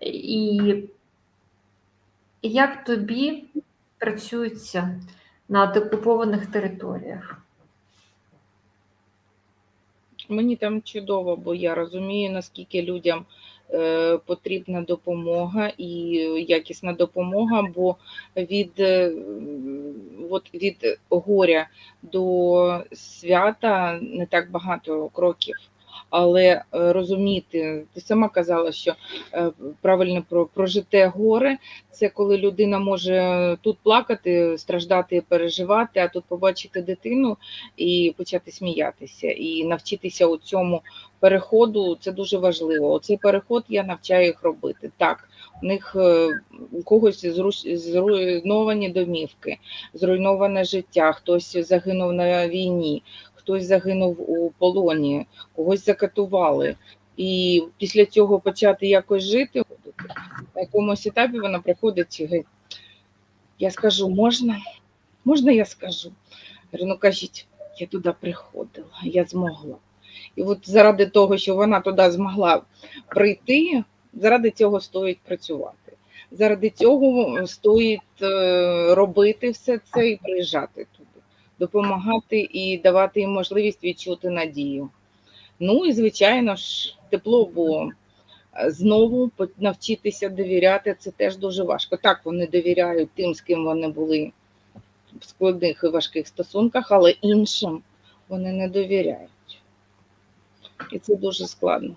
І як тобі працюється на деокупованих територіях? Мені там чудово, бо я розумію, наскільки людям е, потрібна допомога і якісна допомога, бо від, е, от від горя до свята не так багато кроків. Але е, розуміти, ти сама казала, що е, правильно про прожите горе це коли людина може тут плакати, страждати переживати, а тут побачити дитину і почати сміятися, і навчитися у цьому переходу це дуже важливо. Оцей переход я навчаю їх робити. Так, у них е, у когось зруйновані домівки, зруйноване життя, хтось загинув на війні, хтось загинув у полоні, когось закатували. І після цього почати якось жити на якомусь етапі вона приходить і говорить, я скажу, можна? Можна я скажу? Говорю, ну кажіть, я туди приходила, я змогла. І от заради того, що вона туди змогла прийти, заради цього стоїть працювати. Заради цього стоїть е, робити все це і приїжджати допомагати і давати їм можливість відчути надію. Ну і звичайно ж, тепло, бо е, знову навчитися довіряти це теж дуже важко. Так, вони довіряють тим, з ким вони були в складних і важких стосунках, але іншим вони не довіряють. І це дуже складно.